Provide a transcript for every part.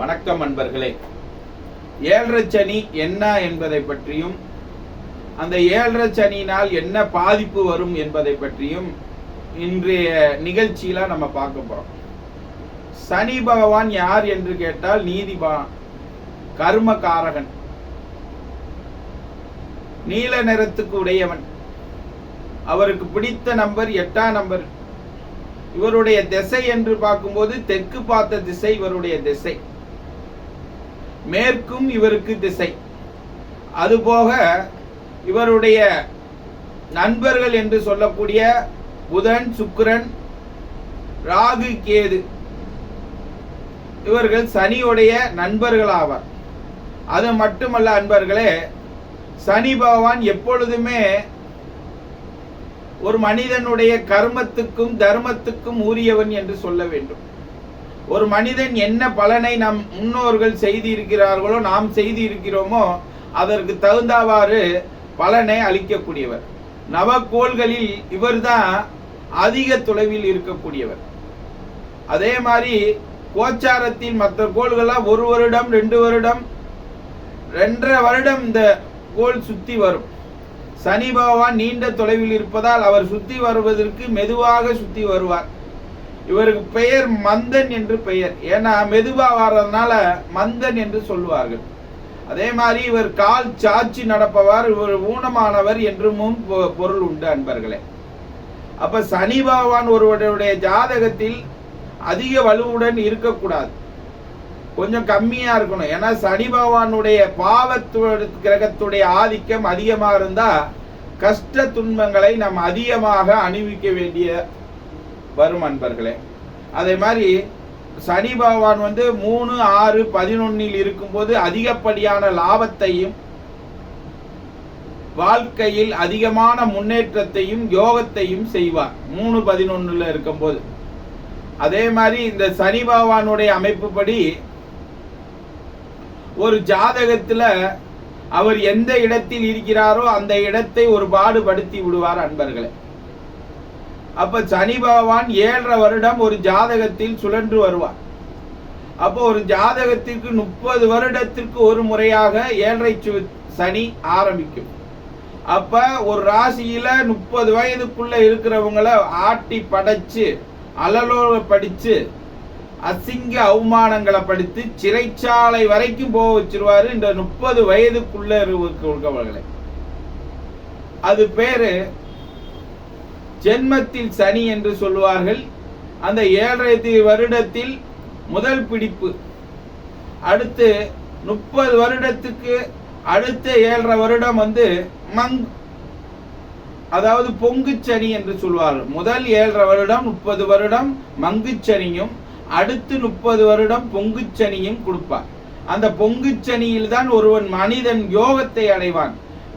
வணக்கம் அன்பர்களே. ஏழரை சனி என்ன என்பதை பற்றியும் அந்த ஏழரை சனியினால் என்ன பாதிப்பு வரும் என்பதை பற்றியும் இன்றைய நிகழ்ச்சியில நம்ம பார்க்க போறோம். சனி பகவான் யார் என்று கேட்டால் நீதிபான் கர்மகாரகன் நீல நிறத்துக்கு உடையவன். அவருக்கு பிடித்த நம்பர் எட்டாம் நம்பர். இவருடைய திசை என்று பார்க்கும்போது தெற்கு பார்த்த திசை இவருடைய திசை. மேற்கும் இவருக்கு திசை. அதுபோக இவருடைய நண்பர்கள் என்று சொல்லக்கூடிய புதன் சுக்கிரன் ராகு கேது இவர்கள் சனியுடைய நண்பர்களாவார். அது மட்டுமல்ல அன்பர்களே சனி பகவான் எப்பொழுதுமே ஒரு மனிதனுடைய கர்மத்துக்கும் தர்மத்துக்கும் உரியவன் என்று சொல்ல வேண்டும். ஒரு மனிதன் என்ன பலனை நம் முன்னோர்கள் செய்து இருக்கிறார்களோ நாம் செய்து இருக்கிறோமோ அதற்கு தகுந்தவாறு பலனை அளிக்கக்கூடியவர். நவக்கோள்களில் இவர்தான் அதிக தொலைவில் இருக்கக்கூடியவர். அதே மாதிரி கோச்சாரத்தில் மற்ற கோள்கள்லாம் ஒரு வருடம் ரெண்டு வருடம் ரெண்டரை வருடம் இந்த கோள் சுத்தி வரும். சனி பகவான் நீண்ட தொலைவில் இருப்பதால் அவர் சுத்தி வருவதற்கு மெதுவாக சுத்தி வருவார். இவருக்கு பெயர் மந்தன் என்று பெயர். ஏன்னா மெதுவா வர்றதுனால மந்தன் என்று சொல்லுவார்கள். அதே மாதிரி இவர் கால் சாட்சி நடப்பவர் இவர் ஊனமானவர் என்றும் பொ- பொருள் உண்டு அன்பர்களே. அப்ப சனி பகவான் ஒருவருடைய ஜாதகத்தில் அதிக வலுவுடன் இருக்கக்கூடாது. கொஞ்சம் கம்மியா இருக்கணும். ஏன்னா சனி பகவானுடைய பாவத்து கிரகத்துடைய ஆதிக்கம் அதிகமாக இருந்தா கஷ்ட துன்பங்களை நாம் அதிகமாக அணிவிக்க வேண்டிய வரும் அன்பர்களே. அதே மாதிரி சனி பகவான் வந்து மூணு ஆறு பதினொன்னில் இருக்கும்போது அதிகப்படியான லாபத்தையும் வாழ்க்கையில் அதிகமான முன்னேற்றத்தையும் யோகத்தையும் செய்வார். மூணு பதினொன்னுல இருக்கும்போது. அதே மாதிரி இந்த சனி பகவானுடைய அமைப்புப்படி ஒரு ஜாதகத்துல அவர் எந்த இடத்தில் இருக்கிறாரோ அந்த இடத்தை ஒரு பாடுபடுத்தி விடுவார் அன்பர்களே. அப்ப சனி பகவான் ஏழரை வருடம் ஒரு ஜாதகத்தில் சுழன்று வருவார். அப்போ ஒரு ஜாதகத்திற்கு முப்பது வருடத்திற்கு ஒரு முறையாக ஏழரை சனி ஆரம்பிக்கும். அப்ப ஒரு ராசியில முப்பது வயதுக்குள்ள இருக்கிறவங்கள ஆட்டி படைச்சு அலலோல படிச்சு அசிங்க அவமானங்களை படித்து சிறைச்சாலை வரைக்கும் போக வச்சிருவாரு இந்த முப்பது வயதுக்குள்ள இருக்கவர்களை. அது பேரு ஜென்மத்தில் சனி என்று சொல்லுவார்கள். அந்த ஏழரை வருடத்தில் முதல் பிடிப்பு. அடுத்து முப்பது வருடத்துக்கு அடுத்த ஏழரை வருடம் வந்து மங் அதாவது பொங்குச்சனி என்று சொல்வார்கள். முதல் ஏழரை வருடம் முப்பது வருடம் மங்கு சனியும் அடுத்து முப்பது வருடம் பொங்கு சனியும் கொடுப்பார். அந்த பொங்குச்சனியில் தான் ஒருவன் மனிதன் யோகத்தை அடைவான்.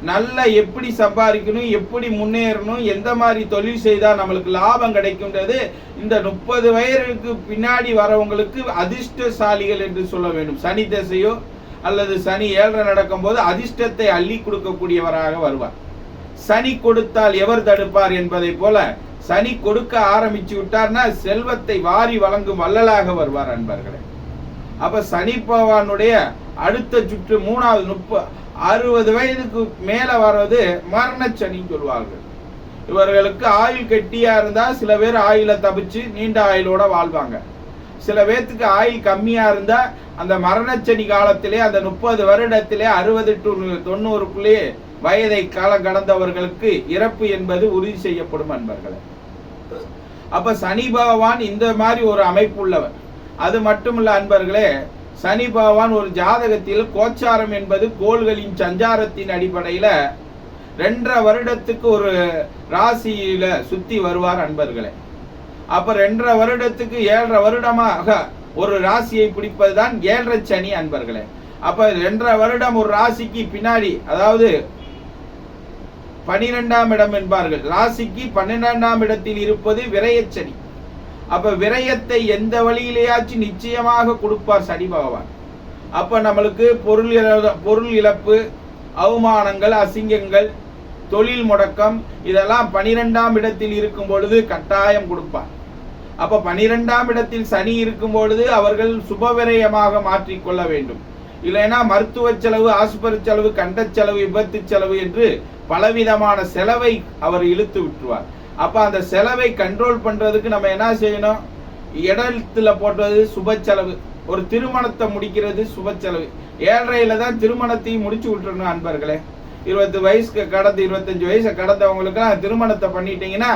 நல்ல எப்படி சம்பாதிக்கணும் எப்படி முன்னேறணும் எந்த மாதிரி தொழில் செய்தால் நம்மளுக்கு லாபம் கிடைக்கும்ன்றது இந்த முப்பது வயதுக்கு பின்னாடி வரவங்களுக்கு அதிர்ஷ்டசாலிகள் என்று சொல்ல வேண்டும். சனி திசையோ அல்லது சனி ஏழரை நடக்கும்போது அதிர்ஷ்டத்தை அள்ளி கொடுக்கக்கூடியவராக வருவார். சனி கொடுத்தால் எவர் தடுப்பார் என்பதை போல சனி கொடுக்க ஆரம்பிச்சு விட்டார்னா செல்வத்தை வாரி வழங்கும் வள்ளலாக வருவார் அன்பர்களே. அப்ப சனி பகவானுடைய அடுத்த சுற்று மூணாவது முப்ப அறுபது வயதுக்கு மேல வர்றது மரணச்சனின்னு சொல்லுவார்கள். இவர்களுக்கு ஆயுள் கெட்டியா இருந்தா சில பேர் ஆயுளை தப்பிச்சு நீண்ட ஆயுளோட வாழ்வாங்க. சில பேர்த்துக்கு ஆயுள் கம்மியா இருந்தா அந்த மரணச்சனி காலத்திலே அந்த முப்பது வருடத்திலே அறுபது டு தொண்ணூறுக்குள்ளேயே வயதை காலம் கடந்தவர்களுக்கு இறப்பு என்பது உறுதி செய்யப்படும் அன்பர்களே. அப்ப சனி பகவான் இந்த மாதிரி ஒரு அமைப்பு உள்ளவர் அது மட்டுமல்ல அன்பர்களே சனி பகவான் ஒரு ஜாதகத்தில் கோச்சாரம் என்பது கோள்களின் சஞ்சாரத்தின் அடிப்படையில ரெண்டரை வருடத்துக்கு ஒரு ராசியில சுத்தி வருவார் அன்பர்களே. அப்ப ரெண்டரை வருடத்துக்கு ஏழரை வருடமாக ஒரு ராசியை பிடிப்பதுதான் ஏழரை சனி அன்பர்களே. அப்ப ரெண்டரை வருடம் ஒரு ராசிக்கு பின்னாடி அதாவது பனிரெண்டாம் இடம் என்பார்கள். ராசிக்கு பன்னிரெண்டாம் இடத்தில் இருப்பது விரயச்சனி அப்ப விரயத்தை எந்த வழியிலேயாச்சும் நிச்சயமாக கொடுப்பார் சனி பகவான். அப்ப நம்மளுக்கு பொருள் பொருள் இழப்பு அவமானங்கள் அசிங்கங்கள் தொழில் முடக்கம் இதெல்லாம் பனிரெண்டாம் இடத்தில் இருக்கும் பொழுது கட்டாயம் கொடுப்பார். அப்ப பனிரெண்டாம் இடத்தில் சனி இருக்கும் பொழுது அவர்கள் சுபவிரயமாக மாற்றிக்கொள்ள வேண்டும். இல்லைன்னா மருத்துவ செலவு ஆஸ்பத்திரி செலவு கண்ட செலவு விபத்து செலவு என்று பலவிதமான செலவை அவர் இழுத்து விட்டுருவார். அப்போ அந்த செலவை கண்ட்ரோல் பண்ணுறதுக்கு நம்ம என்ன செய்யணும்? இடத்துல போட்டது சுப செலவு ஒரு திருமணத்தை முடிக்கிறது சுப செலவு ஏழரையில தான் திருமணத்தையும் முடிச்சு விட்டுறணும் அன்பர்களே. இருபது வயசுக்கு கடந்து இருபத்தஞ்சு வயசை கடந்தவங்களுக்குலாம் திருமணத்தை பண்ணிட்டீங்கன்னா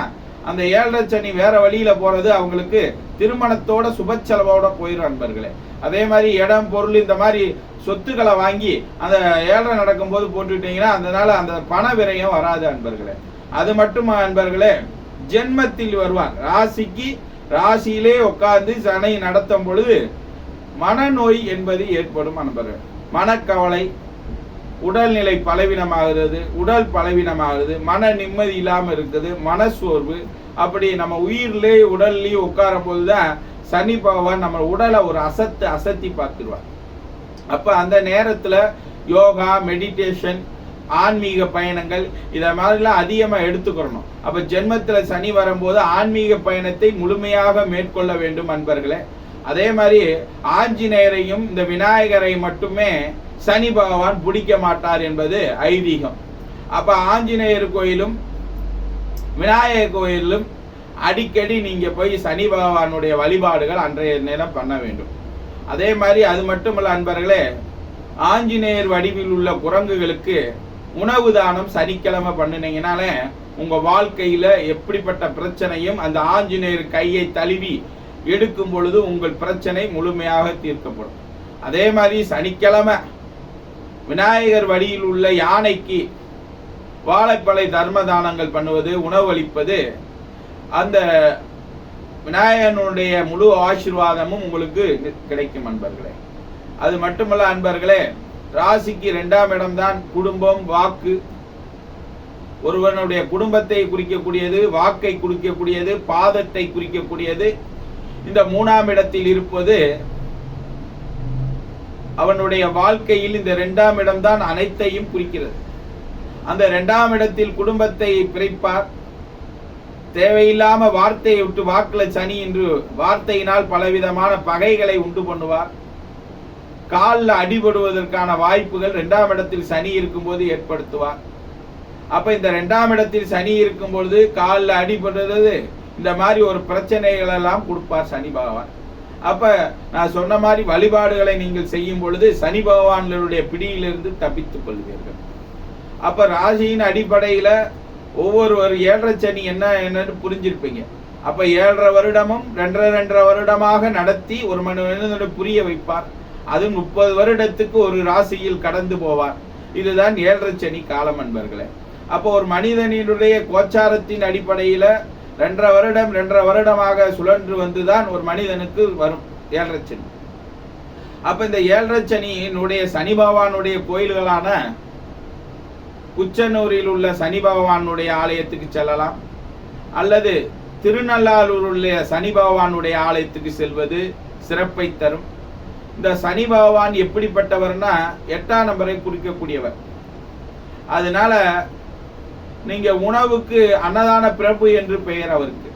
அந்த ஏழரை சனி வேற வழியில போறது அவங்களுக்கு திருமணத்தோட சுப செலவோட போயிடும் அன்பர்களே. அதே மாதிரி இடம் பொருள் இந்த மாதிரி சொத்துக்களை வாங்கி அந்த ஏழரை நடக்கும்போது போட்டுட்டீங்கன்னா அதனால அந்த பண விரயம் வராது அன்பர்களே. அது மட்டுமா அன்பர்களே? ஜென்மத்தில் வருவார் ராசிக்கு ராசியிலே உட்கார்ந்து சனை நடத்தும் பொழுது மனநோய் என்பது ஏற்படும் அன்பர்கள். மனக்கவலை உடல்நிலை பலவீனமாகிறது உடல் பலவீனமாகிறது மன நிம்மதி இல்லாமல் இருக்குது மனசோர்வு அப்படி நம்ம உயிர்லே உடல்லையும் உட்காரும் போதுதான் சனி பகவான் நம்ம உடலை ஒரு அசத்து அசத்தி பார்த்துருவார். அப்ப அந்த நேரத்துல யோகா மெடிடேஷன் ஆன்மீக பயணங்கள் இதை மாதிரிலாம் அதிகமாக எடுத்துக்கிறணும் அப்போ ஜென்மத்தில் சனி வரும்போது ஆன்மீக பயணத்தை முழுமையாக மேற்கொள்ள வேண்டும் அன்பர்களே. அதே மாதிரி ஆஞ்சநேயரையும் இந்த விநாயகரை மட்டுமே சனி பகவான் பிடிக்க மாட்டார் என்பது ஐதீகம். அப்போ ஆஞ்சநேயர் கோயிலும் விநாயகர் கோயிலும் அடிக்கடி நீங்கள் போய் சனி பகவானுடைய வழிபாடுகள் அன்றைய நேரம் பண்ண வேண்டும். அதே மாதிரி அது மட்டுமல்ல அன்பர்களே ஆஞ்சநேயர் வடிவில் உள்ள குரங்குகளுக்கு உணவு தானம் சனிக்கிழமை பண்ணினீங்கனாலே உங்கள் வாழ்க்கையில் எப்படிப்பட்ட பிரச்சனையும் அந்த ஆஞ்சநேயர் கையை தழுவி எடுக்கும் பொழுது உங்கள் பிரச்சனை முழுமையாக தீர்க்கப்படும். அதே மாதிரி சனிக்கிழமை விநாயகர் வழியில் உள்ள யானைக்கு வாழைப்பழை தர்ம தானங்கள் பண்ணுவது உணவளிப்பது அந்த விநாயகனுடைய முழு ஆசீர்வாதமும் உங்களுக்கு கிடைக்கும் அன்பர்களே. அது மட்டுமல்ல அன்பர்களே ராசிக்கு இரண்டாம் இடம்தான் குடும்பம் வாக்கு. ஒருவனுடைய குடும்பத்தை குறிக்கக்கூடியது வாக்கை குறிக்கக்கூடியது பாதத்தை குறிக்கக்கூடியது. இந்த மூணாம் இடத்தில் இருப்பது அவனுடைய வாழ்க்கையில் இந்த இரண்டாம் இடம்தான் அனைத்தையும் குறிக்கிறது. அந்த இரண்டாம் இடத்தில் குடும்பத்தை பிரிப்பார். தேவையில்லாம வார்த்தையை விட்டு வாக்குல சனி என்று வார்த்தையினால் பலவிதமான பகைகளை உண்டு பண்ணுவார். காலில் அடிபடுவதற்கான வாய்ப்புகள் ரெண்டாம் இடத்தில் சனி இருக்கும்போது ஏற்படுத்துவார். அப்ப இந்த ரெண்டாம் இடத்தில் சனி இருக்கும் பொழுது காலில் அடிபடுறது இந்த மாதிரி ஒரு பிரச்சனைகள் எல்லாம் கொடுப்பார் சனி பகவான். அப்ப நான் சொன்ன மாதிரி வழிபாடுகளை நீங்கள் செய்யும் பொழுது சனி பகவான்களுடைய பிடியிலிருந்து தப்பித்துக் கொள்வீர்கள். அப்ப ராசியின் அடிப்படையில ஒவ்வொரு ஒரு ஏழரை சனி என்ன என்னன்னு புரிஞ்சிருப்பீங்க. அப்ப ஏழரை வருடமும் ரெண்டரை ரெண்டரை வருடமாக நடத்தி ஒரு மனிதனுடைய புரிய வைப்பார். அது முப்பது வருடத்துக்கு ஒரு ராசியில் கடந்து போவார். இதுதான் ஏழரை சனி காலம் அன்பர்களே. அப்போ ஒரு மனிதனினுடைய கோச்சாரத்தின் அடிப்படையில ரெண்டரை வருடம் ரெண்டரை வருடமாக சுழன்று வந்துதான் ஒரு மனிதனுக்கு வரும் ஏழரை சனி. அப்ப இந்த ஏழரை சனியினுடைய சனி பகவானுடைய கோயில்களான குச்சனூரில் உள்ள சனி பகவானுடைய ஆலயத்துக்கு செல்லலாம். அல்லது திருநள்ளாரூர் உள்ள சனி பகவானுடைய ஆலயத்துக்கு செல்வது சிறப்பை தரும். இந்த சனி பகவான் எப்படிப்பட்டவர்னா எட்டாம் நம்பரை குறிக்கக்கூடியவர். அதனால நீங்க உணவுக்கு அன்னதான பிறப்பு என்று பெயர் அவருக்கு.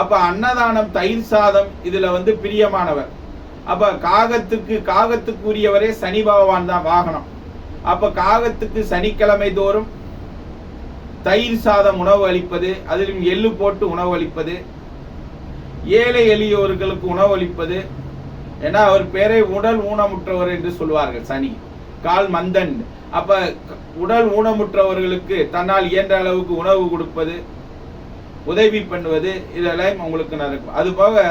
அப்ப அன்னதானம் தயிர் சாதம் இதுல வந்து பிரியமானவர். அப்ப காகத்துக்கு காகத்துக்குரியவரே சனி பகவான் தான் வாகனம். அப்ப காகத்துக்கு சனிக்கிழமை தோறும் தயிர் சாதம் உணவு அளிப்பது அதிலும் எள்ளு போட்டு உணவு அளிப்பது ஏழை எளியோர்களுக்கு உணவு அளிப்பது ஏன்னா அவர் பேரை உடல் ஊனமுற்றவர் என்று சொல்வார்கள் சனி. கால் மந்தன். அப்ப உடல் ஊனமுற்றவர்களுக்கு தன்னால் இயன்ற அளவுக்கு உணவு கொடுப்பது உதவி பண்ணுவது இதெல்லாம் உங்களுக்கு நடக்கும். அது போக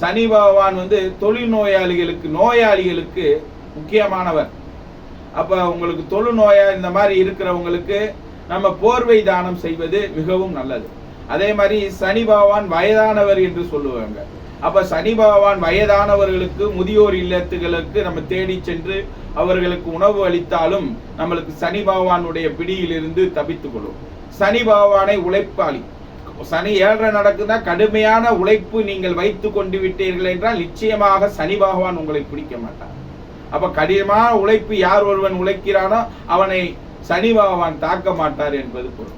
சனி பகவான் வந்து தொழில் நோயாளிகளுக்கு நோயாளிகளுக்கு முக்கியமானவர். அப்ப உங்களுக்கு தொழு நோயா இந்த மாதிரி இருக்கிறவங்களுக்கு நம்ம போர்வை தானம் செய்வது மிகவும் நல்லது. அதே மாதிரி சனி பகவான் வயதானவர் என்று சொல்லுவாங்க. அப்ப சனி பகவான் வயதானவர்களுக்கு முதியோர் இல்லத்துகளுக்கு நம்ம தேடி சென்று அவர்களுக்கு உணவு அளித்தாலும் நம்மளுக்கு சனி பகவானுடைய பிடியிலிருந்து தப்பித்துக் கொள்ளும். சனி பகவானை உழைப்பாளி. சனி ஏழரை நடக்குதா கடுமையான உழைப்பு நீங்கள் வைத்து கொண்டு விட்டீர்கள் என்றால் நிச்சயமாக சனி பகவான் உங்களை பிடிக்க மாட்டார். அப்ப கடினமான உழைப்பு யார் ஒருவன் உழைக்கிறானோ அவனை சனி பகவான் தாக்க மாட்டார் என்பது பொருள்.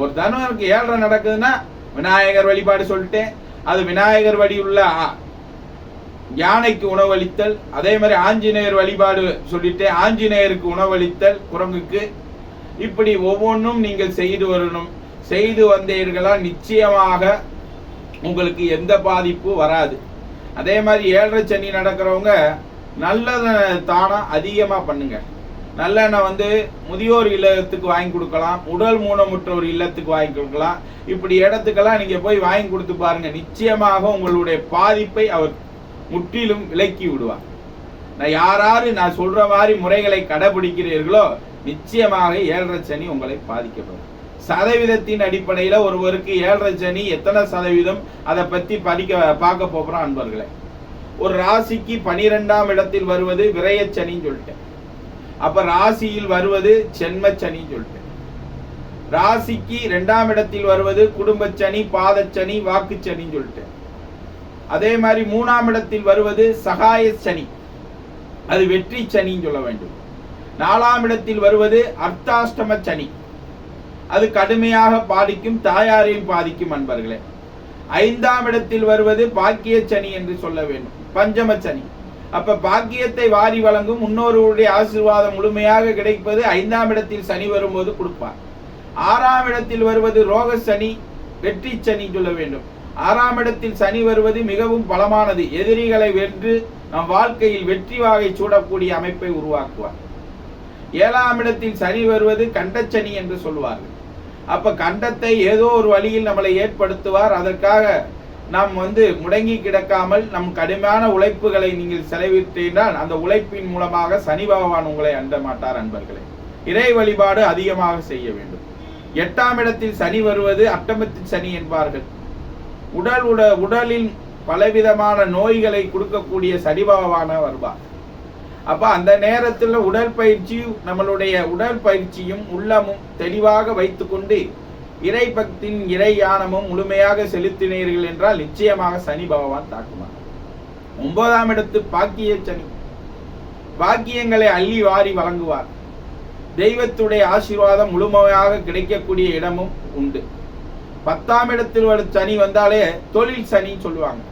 ஒரு தனம் ஏழரை நடக்குதுன்னா விநாயகர் வழிபாடு சொல்லிட்டேன். அது விநாயகர் வழி உள்ள யானைக்கு உணவளித்தல் அதே மாதிரி ஆஞ்சநேயர் வழிபாடு சொல்லிட்டு ஆஞ்சநேயருக்கு உணவளித்தல் குரங்குக்கு. இப்படி ஒவ்வொன்றும் நீங்கள் செய்து வரணும். செய்து வந்தீர்களா நிச்சயமாக உங்களுக்கு எந்த பாதிப்பும் வராது. அதே மாதிரி ஏழரை சனி நடக்கிறவங்க நல்ல தானம் அதிகமாக பண்ணுங்கள் நல்லெண்ணெய் வந்து முதியோர் இல்லத்துக்கு வாங்கி கொடுக்கலாம். உடல் மூலமுற்றோர் இல்லத்துக்கு வாங்கி கொடுக்கலாம். இப்படி இடத்துக்கெல்லாம் நீங்கள் போய் வாங்கி கொடுத்து பாருங்க. நிச்சயமாக உங்களுடைய பாதிப்பை அவர் முற்றிலும் விலக்கி விடுவார். நான் யாராரு நான் சொல்ற மாதிரி முறைகளை கடைபிடிக்கிறீர்களோ நிச்சயமாக ஏழரை சனி உங்களை பாதிக்கப்படும். சதவீதத்தின் அடிப்படையில் ஒருவருக்கு ஏழரை சனி எத்தனை சதவீதம் அதை பற்றி படிக்க பார்க்க போகிறோம் அன்பர்களே. ஒரு ராசிக்கு பனிரெண்டாம் இடத்தில் வருவது விரையச்சனின்னு சொல்லிட்டேன். அப்ப ராசியில் வருவது சென்மச்சனின்னு சொல்லிட்டு ராசிக்கு ரெண்டாம் இடத்தில் வருவது குடும்பச்சனி பாதச்சனி வாக்குச்சனின்னு சொல்லிட்டு அதே மாதிரி மூணாம் இடத்தில் வருவது சகாய சனி அது வெற்றி சனின்னு சொல்ல வேண்டும். நாலாம் இடத்தில் வருவது அர்த்தாஷ்டம சனி அது கடுமையாக பாதிக்கும் தாயாரையும் பாதிக்கும் அன்பர்களே. ஐந்தாம் இடத்தில் வருவது பாக்கிய சனி என்று சொல்ல வேண்டும். பஞ்சம சனி அப்ப பாக்கியத்தை வாரி வழங்கும் முன்னோர்களுடைய ஆசீர்வாதம் முழுமையாக கிடைப்பது ஐந்தாம் இடத்தில் சனி வரும்போது கொடுப்பார். ஆறாம் இடத்தில் வருவது ரோக சனி வெற்றி சனி சொல்ல வேண்டும். ஆறாம் இடத்தில் சனி வருவது மிகவும் பலமானது. எதிரிகளை வென்று நம் வாழ்க்கையில் வெற்றி வாகை சூடக்கூடிய அமைப்பை உருவாக்குவார். ஏழாம் இடத்தில் சனி வருவது கண்டச்சனி என்று சொல்வார்கள் அப்ப கண்டத்தை ஏதோ ஒரு வழியில் நம்மளை ஏற்படுத்துவார். அதற்காக நாம் வந்து முடங்கி கிடக்காமல் நம் கடுமையான உழைப்புகளை நீங்கள் செலவிட்டீர்கள் அந்த உழைப்பின் மூலமாக சனி பகவான் உங்களை அண்ட மாட்டார் அன்பர்களே. இறை வழிபாடு அதிகமாக செய்ய வேண்டும். எட்டாம் இடத்தில் சனி வருவது அட்டமத்து சனி என்பார்கள். உடல் உட உடலில் பலவிதமான நோய்களை கொடுக்கக்கூடிய சனி பகவான வருவார். அப்ப அந்த நேரத்தில் உடற்பயிற்சி நம்மளுடைய உடற்பயிற்சியும் உள்ளமும் தெளிவாக வைத்துக்கொண்டு இறை பக்தின் இறை யானமும் முழுமையாக செலுத்தினீர்கள் என்றால் நிச்சயமாக சனி பகவான் தாக்குவார். ஒன்பதாம் இடத்து பாக்கிய சனி. பாக்கியங்களை அள்ளி வாரி வழங்குவார். தெய்வத்துடைய ஆசீர்வாதம் முழுமையாக கிடைக்கக்கூடிய இடமும் உண்டு. பத்தாம் இடத்தில் வரும் சனி வந்தாலே தொழில் சனி சொல்லுவாங்க.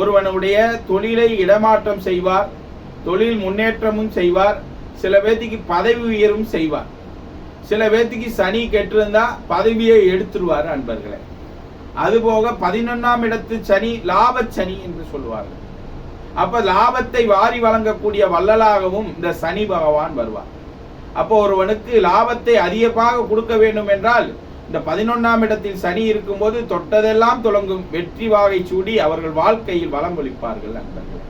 ஒருவனுடைய தொழிலை இடமாற்றம் செய்வார் தொழில் முன்னேற்றமும் செய்வார் சில பேர்த்துக்கு பதவி உயர்வும் செய்வார். சில பேர்த்துக்கு சனி கெட்டிருந்தா பதவியை எடுத்துருவார் அன்பர்களே. அதுபோக பதினொன்னாம் இடத்து சனி லாப சனி என்று சொல்லுவார்கள். அப்ப லாபத்தை வாரி வழங்கக்கூடிய வள்ளலாகவும் இந்த சனி பகவான் வருவார். அப்போ ஒருவனுக்கு லாபத்தை அதிகமாக கொடுக்க வேண்டும் என்றால் இந்த பதினொன்னாம் இடத்தில் சனி இருக்கும்போது தொட்டதெல்லாம் தொடங்கும் வெற்றி வாகை சூடி அவர்கள் வாழ்க்கையில் வளம் ஒழிப்பார்கள் நண்பர்கள்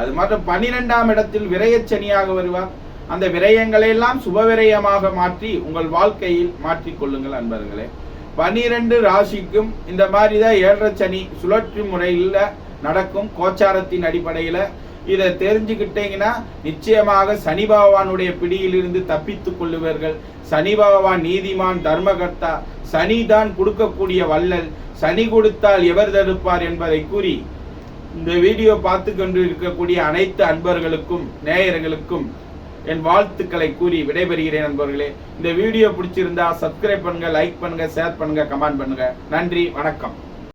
அது மாற்றம் பன்னிரெண்டாம் இடத்தில் விரயச்சனியாக வருவார். அந்த விரயங்களை எல்லாம் சுப விரயமாக மாற்றி உங்கள் வாழ்க்கையில் மாற்றிக்கொள்ளுங்கள் அன்பர்களே. பன்னிரண்டு ராசிக்கும் இந்த மாதிரி தான் ஏழரை சனி சுழற்சி முறையில் நடக்கும் கோச்சாரத்தின் அடிப்படையில். இதை தெரிஞ்சுக்கிட்டீங்கன்னா நிச்சயமாக சனி பகவானுடைய பிடியிலிருந்து தப்பித்து கொள்ளுவீர்கள். சனி பகவான் நீதிமான் தர்மகர்த்தா சனி தான் கொடுக்கக்கூடிய வள்ளல். சனி கொடுத்தால் எவர் தடுப்பார் என்பதை கூறி இந்த வீடியோ பார்த்து கொண்டு இருக்கக்கூடிய அனைத்து அன்பர்களுக்கும் நேயர்களுக்கும் என் வாழ்த்துக்களை கூறி விடைபெறுகிறேன் நண்பர்களே. இந்த வீடியோ பிடிச்சிருந்தா சப்ஸ்கிரைப் பண்ணுங்க லைக் பண்ணுங்க ஷேர் பண்ணுங்க கமெண்ட் பண்ணுங்க. நன்றி வணக்கம்.